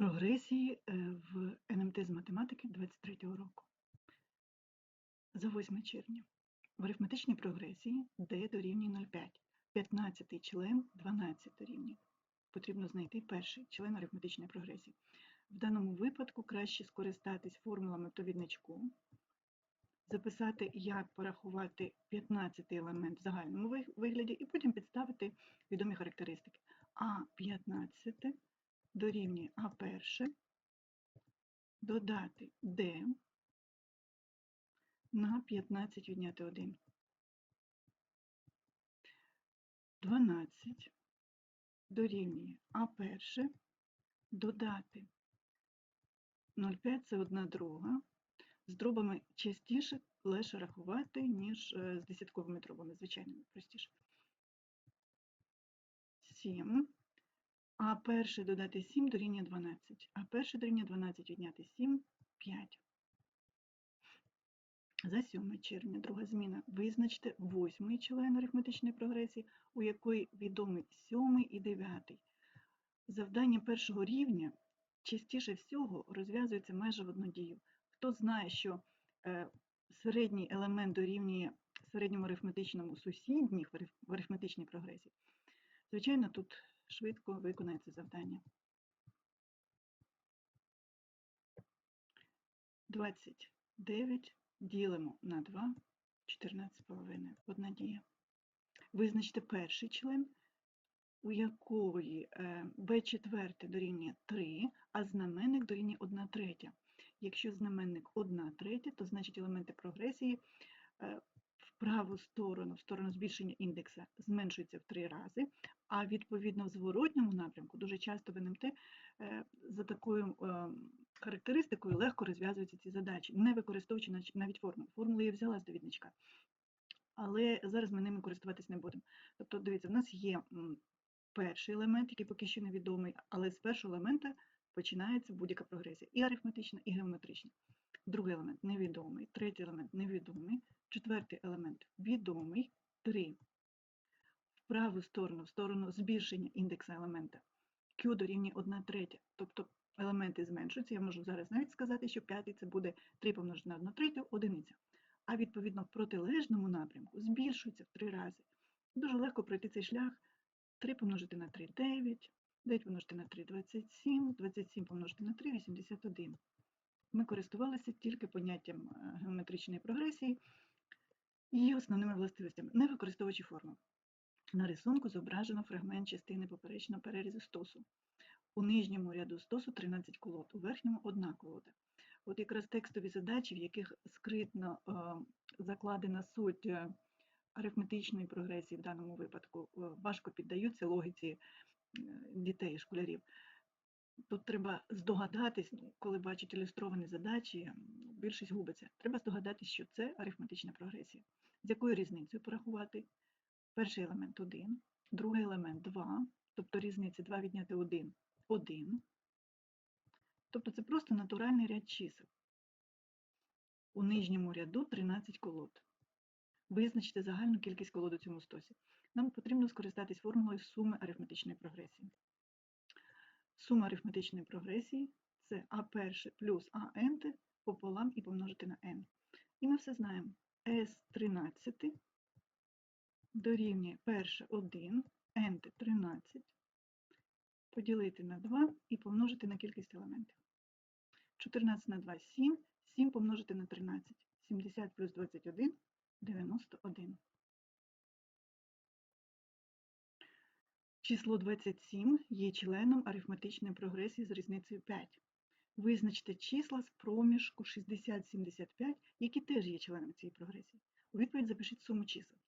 Прогресії е, в НМТ з математики 23 року. За 8 червня. В арифметичній прогресії d дорівнює 0,5. 15 член 12 дорівнює. Потрібно знайти перший член арифметичної прогресії. В даному випадку краще скористатись формулами в довідничку, записати, як порахувати 15 елемент в загальному вигляді, і потім підставити відомі характеристики. А 15 дорівнює А перше, додати D на 15 відняти 1. 12 дорівнює А перше, додати 0,5 це одна друга. З дробами частіше легше рахувати, ніж е, з десятковими дробами, звичайно, простіше. 7. А перше додати 7 дорівнює 12. А перше дорівнює 12 відняти 7 5. За 7 червня, друга зміна. Визначте восьмий член арифметичної прогресії, у якої відомі 7 і 9. Завдання першого рівня частіше всього розв'язується майже в одну дію. Хто знає, що е, середній елемент дорівнює середньому арифметичному сусідніх в арифметичній прогресії, звичайно, тут швидко виконається завдання. 29 ділимо на 2, 14,5. Одна дія. Визначте перший член, у якої b4 дорівнює 3, а знаменник дорівнює 1 третя. Якщо знаменник 1 третя, то значить елементи прогресії е, праву сторону, в сторону збільшення індекса, зменшуються в 3 рази, а відповідно в зворотньому напрямку дуже часто в НМТ е, за такою е, характеристикою легко розв'язуються ці задачі, не використовуючи навіть формул. Формули я взяла з довідничка. Але зараз ми ними користуватись не будемо. Тобто, дивіться, в нас є перший елемент, який поки що невідомий, але з першого елемента починається будь-яка прогресія. І арифметична, і геометрична. Другий елемент невідомий, третій елемент невідомий, четвертий елемент відомий, три. В праву сторону, в сторону збільшення індекса елемента. Q дорівнює 1 третя. Тобто елементи зменшуються. Я можу зараз навіть сказати, що п'ятий це буде 3 помножити на 1 третю, одиниця. А відповідно в протилежному напрямку збільшується в 3 рази. Дуже легко пройти цей шлях. 3 помножити на 3 – 9, 9 помножити на 3 – 27, 27 помножити на 3 – 81. Ми користувалися тільки поняттям е, геометричної прогресії і її основними властивостями, не використовуючи формул. На рисунку зображено фрагмент частини поперечного перерізу стосу. У нижньому ряду стосу 13 колод, у верхньому одна колода. От якраз текстові задачі, в яких скритно е, закладена суть е, арифметичної прогресії в даному випадку, важко піддаються логіці дітей, школярів. Тут треба здогадатись, коли бачать ілюстровані задачі, більшість губиться. Треба здогадатись, що це арифметична прогресія. З якою різницею порахувати? Перший елемент 1, другий елемент 2, тобто різниця 2 відняти 1 – 1. Тобто це просто натуральний ряд чисел. У нижньому ряду 13 колод. Визначте загальну кількість колод у цьому стосі. Нам потрібно скористатись формулою суми арифметичної прогресії. Сума арифметичної прогресії це а перше плюс а n пополам і помножити на n. І ми все знаємо. s 13 дорівнює перше 1, n 13, поділити на 2 і помножити на кількість елементів. 14 на 2 – 7, 7 помножити на 13. 70 плюс 21 – 91. Число 27 є членом арифметичної прогресії з різницею 5. Визначте числа з проміжку 60-75, які теж є членами цієї прогресії. У відповідь запишіть суму чисел.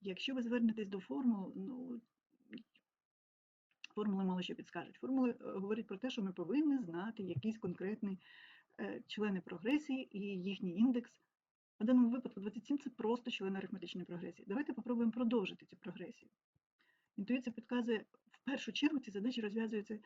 Якщо ви звернетесь до формул, ну, формули мало що підскажуть. Формули е, говорять про те, що ми повинні знати якісь конкретні е, члени прогресії і їхній індекс. В даному випадку 27 це просто член арифметичної прогресії. Давайте попробуємо продовжити цю прогресію. Інтуїція підказує, в першу чергу ці задачі розв'язуються е,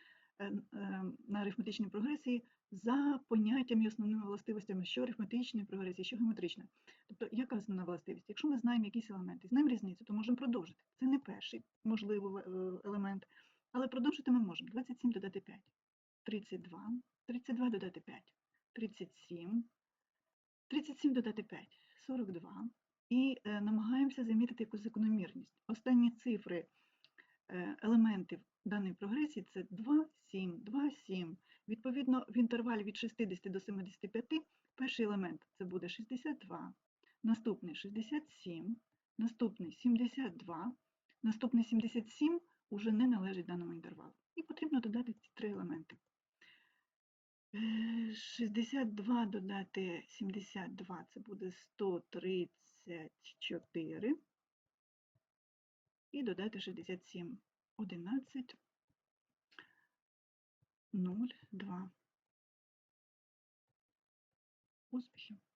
е, на арифметичній прогресії за поняттями і основними властивостями, що арифметичної прогресії, що геометричної. Тобто, яка основна властивість? Якщо ми знаємо якісь елементи, знаємо різницю, то можемо продовжити. Це не перший можливий е, елемент, але продовжити ми можемо. 27 додати 5. 32. 32 додати 5. 37. 37 додати 5. 42. І намагаємося замітити якусь закономірність. Останні цифри елементів даної прогресії це 2, 7, 2, 7. Відповідно, в інтервалі від 60 до 75 перший елемент це буде 62, наступний 67, наступний 72, наступний 77 уже не належить даному інтервалу. І потрібно додати ці три елементи. Е, 62 додати 72 це буде 134. І додати 67. 11, 0, 2. Успіхів!